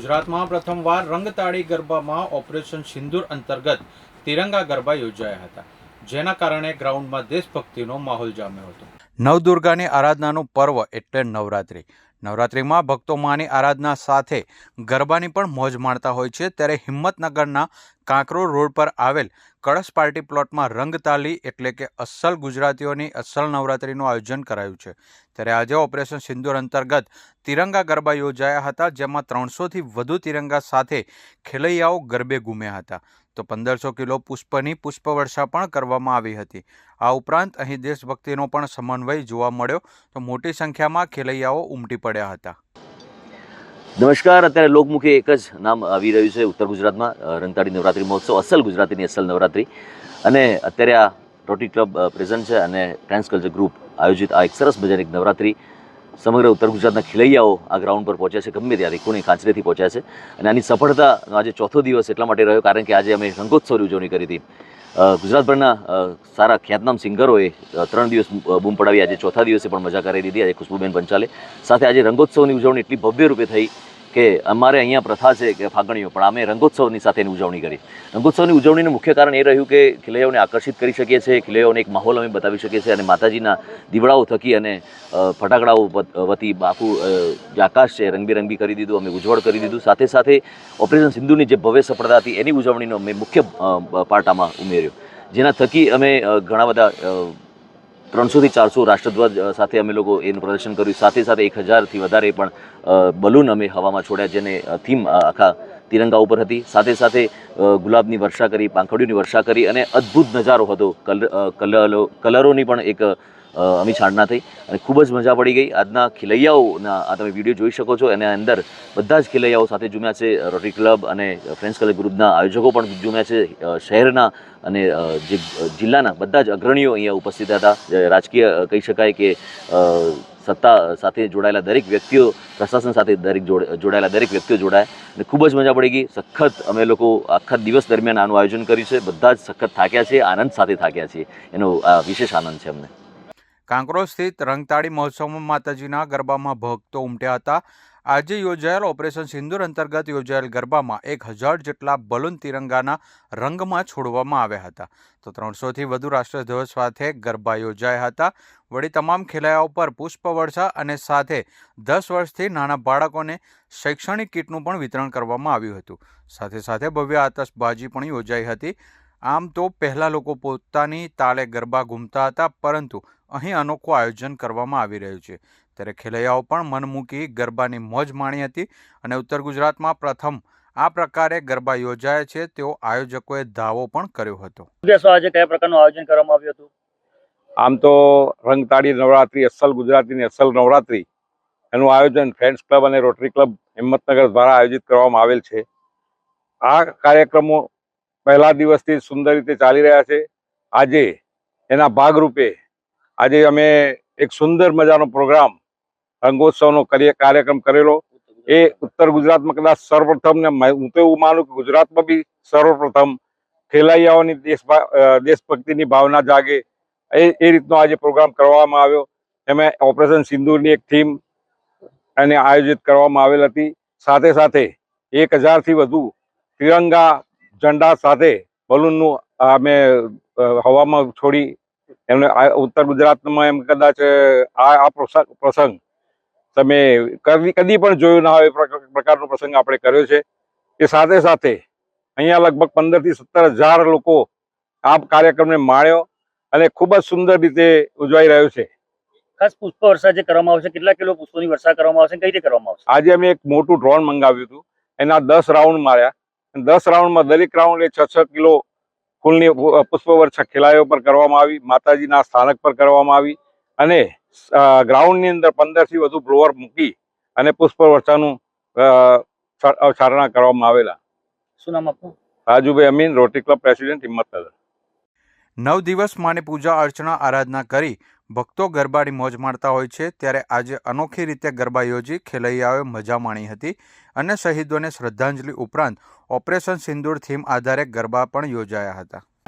ગુજરાતમાં પ્રથમવાર રંગતાળી ગરબામાં ઓપરેશન સિંદૂર અંતર્ગત તિરંગા ગરબા યોજાયા હતા, જેના કારણે ગ્રાઉન્ડમાં દેશભક્તિનો માહોલ જામ્યો હતો. નવદુર્ગાની આરાધનાનું પર્વ એટલે નવરાત્રિ. નવરાત્રિમાં ભક્તો માની આરાધના સાથે ગરબાની પણ મોજ માણતા હોય છે, ત્યારે હિંમતનગરના કાંકરોડ રોડ પર આવેલ કળશ પાર્ટી પ્લોટમાં રંગતાલી એટલે કે અસલ ગુજરાતીઓની અસલ નવરાત્રિનું આયોજન કરાયું છે. ત્યારે આજે ઓપરેશન સિંદૂર અંતર્ગત તિરંગા ગરબા યોજાયા હતા, જેમાં ત્રણસોથી વધુ તિરંગા સાથે ખેલૈયાઓ ગરબે ઘૂમ્યા હતા. તો પંદરસો કિલો પુષ્પની પુષ્પવર્ષા પણ કરવામાં આવી હતી. આ ઉપરાંત અહીં દેશભક્તિનો પણ સમન્વય જોવા મળ્યો, તો મોટી સંખ્યામાં ખેલૈયાઓ ઉમટી પડ્યા હતા. નમસ્કાર, અત્યારે લોકમુખે એક જ નામ આવી રહ્યું છે ઉત્તર ગુજરાતમાં રંતાળી નવરાત્રિ મહોત્સવ, અસલ ગુજરાતીની અસલ નવરાત્રિ. અને અત્યારે આ રોટરી ક્લબ પ્રેઝન્ટ છે અને ટ્રાન્સ કલ્ચર ગ્રુપ આયોજિત આ એક સરસ મજાની એક નવરાત્રિ. સમગ્ર ઉત્તર ગુજરાતના ખેલૈયાઓ આ ગ્રાઉન્ડ પર પહોંચ્યા છે, ગમે ત્યાંથી કોણી કાંચરેથી પહોંચ્યા છે. અને આની સફળતાનો આજે ચોથો દિવસ એટલા માટે રહ્યો, કારણ કે આજે અમે રંગોત્સવની ઉજવણી કરી હતી. ગુજરાતભરના સારા ખ્યાતનામ સિંગરોએ ત્રણ દિવસ બૂમ પડાવી. આજે ચોથા દિવસે પણ મજા કરી દીધી. આજે ખુશ્બુબેન પંચાલે. સાથે આજે રંગોત્સવની ઉજવણી એટલી ભવ્ય રૂપે થઈ. કે અમારે અહીંયા પ્રથા છે કે ફાગણીઓ, પણ અમે રંગોત્સવની સાથે એની ઉજવણી કરી. રંગોત્સવની ઉજવણીનું મુખ્ય કારણ એ રહ્યું કે ખેલૈયાઓને આકર્ષિત કરી શકીએ છીએ, ખેલૈયાઓને એક માહોલ અમે બતાવી શકીએ છીએ અને માતાજીના દીવડાઓ થકી અને ફટાકડાઓ વતી આખું જે આકાશ છે રંગબેરંગી કરી દીધું, અમે ઉજ્જવળ કરી દીધું. સાથે સાથે ઓપરેશન સિંધુની જે ભવ્ય સફળતા હતી એની ઉજવણીનો અમે મુખ્ય પાર્ટ આમાં ઉમેર્યો. જેના થકી અમે ઘણા બધા ત્રણસોથી ચારસો રાષ્ટ્રધ્વજ સાથે અમે લોકો એનું પ્રદર્શન કર્યું. સાથે સાથે એક હજારથી વધારે પણ બલૂન અમે હવામાં છોડ્યા જેને થીમ આખા તિરંગા ઉપર હતી. સાથે સાથે ગુલાબની વર્ષા કરી, પાંખડીઓની વર્ષા કરી અને અદ્ભુત નજારો હતો. કલર કલરોની પણ એક અમી છાણના થઈ અને ખૂબ જ મજા પડી ગઈ. આજના ખેલૈયાઓના આ તમે વીડિયો જોઈ શકો છો. એના અંદર બધા જ ખેલૈયાઓ સાથે જુમ્યા છે. રોટરી ક્લબ અને ફ્રેન્ડ્સ ક્લબ ગ્રુપના આયોજકો પણ જુમ્યા છે. શહેરના અને જે જિલ્લાના બધા જ અગ્રણીઓ અહીંયા ઉપસ્થિત હતા. રાજકીય કહી શકાય કે સત્તા સાથે જોડાયેલા દરેક વ્યક્તિઓ, પ્રશાસન સાથે દરેક જોડાયેલા દરેક વ્યક્તિઓ જોડાયા અને ખૂબ જ મજા પડી ગઈ. સખત અમે લોકો આખા દિવસ દરમિયાન આનું આયોજન કર્યું છે. બધા જ સખત થાક્યા છે, આનંદ સાથે થાક્યા છીએ. એનો વિશેષ આનંદ છે અમને. કાંકરોજ સ્થિત રંગતાળી મહોત્સવમાં માતાજીના ગરબામાં ભક્તો ઉમટ્યા હતા. આજે યોજાયેલ ઓપરેશન સિંદુર અંતર્ગત યોજાયેલ ગરબામાં એક હજાર જેટલા બલૂન તિરંગાના રંગમાં છોડવામાં આવ્યા હતા. તો ત્રણસોથી વધુ રાષ્ટ્રધ્વજ સાથે ગરબા યોજાયા હતા. વળી તમામ ખેલૈયાઓ પર પુષ્પવર્ષા અને સાથે દસ વર્ષથી નાના બાળકોને શૈક્ષણિક કીટનું પણ વિતરણ કરવામાં આવ્યું હતું. સાથે સાથે ભવ્ય આતશબાજી પણ યોજાઈ હતી. આમ તો પહેલાં લોકો પોતાની તાલે ગરબા ઘૂમતા હતા, પરંતુ અહીં અનોખું આયોજન કરવામાં આવી રહ્યું છે. ત્યારે ખેલૈયાઓ પણ મન મૂકી ગરબાની મોજ માણી હતી અને ઉત્તર ગુજરાતમાં પ્રથમ આ પ્રકારે ગરબા યોજાય છે. તેવો આયોજકોએ દાવો પણ કર્યો હતો. આજે કયા પ્રકારનું આયોજન કરવામાં આવ્યું હતું? આમ તો રંગતાળી નવરાત્રિ અસલ ગુજરાતીની અસલ નવરાત્રિ એનું આયોજન ફ્રેન્ડ્સ ક્લબ અને રોટરી ક્લબ હિંમતનગર દ્વારા આયોજિત કરવામાં આવેલ છે. આ કાર્યક્રમો પહેલા દિવસથી સુંદર રીતે ચાલી રહ્યા છે. આજે એના ભાગરૂપે આજે અમે એક સુંદર મજાનો પ્રોગ્રામ, રંગોત્સવનો કાર્યક્રમ કરેલો. એ ઉત્તર ગુજરાતમાં કદાચ સર્વપ્રથમ ને હું તો એવું માનું કે ગુજરાતમાં બી સર્વપ્રથમ ખેલૈયાઓની દેશ દેશભક્તિની ભાવના જાગે. એ એ રીતનો આજે પ્રોગ્રામ કરવામાં આવ્યો. એમાં ઓપરેશન સિંદૂરની એક થીમ એને આયોજિત કરવામાં આવેલ હતી. સાથે સાથે એક હજારથી વધુ તિરંગા ઝંડા સાથે બલૂનનું અમે હવામાં છોડી એમને આ ઉત્તર ગુજરાતમાં એમ કદાચ આ આ પ્રસંગ તમે કદી કદી પણ જોયું ના હોય એ પ્રકારનો પ્રસંગ આપણે કર્યો છે. એ સાથે સાથે અહીંયા લગભગ પંદરથી સત્તર હજાર લોકો આ કાર્યક્રમને માણ્યો અને ખૂબ જ સુંદર રીતે ઉજવાઈ રહ્યો છે. ખાસ પુષ્પ વર્ષા જે કરવામાં આવશે કેટલા કિલો પુષ્પોની વર્ષા કરવામાં આવશે કઈ રીતે કરવામાં આવશે? આજે અમે એક મોટું ડ્રોન મંગાવ્યું હતું. એના દસ રાઉન્ડ માર્યા. દસ રાઉન્ડમાં દરેક રાઉન્ડ એ છ છ કિલો ફૂલની પુષ્પવર્ષા ખેલાયો પર કરવામાં આવી માતાજીના સ્થાનક પર કરવામાં આવી અને ગ્રાઉન્ડની અંદર પંદરથી વધુ બ્લોઅર મૂકી અને પુષ્પવર્ષાનું અ, કરવામાં આવેલા. શું નામ આપનું? Rajubhai Amin Rotary club president Himmatnagar. નવ દિવસ માની પૂજા અર્ચના આરાધના કરી ભક્તો ગરબાની મોજ માણતા હોય છે, ત્યારે આજે અનોખી રીતે ગરબા યોજી ખેલૈયાઓએ મજા માણી હતી અને શહીદોને શ્રદ્ધાંજલિ ઉપરાંત ઓપરેશન સિંદૂર થીમ આધારે ગરબા પણ યોજાયા હતા.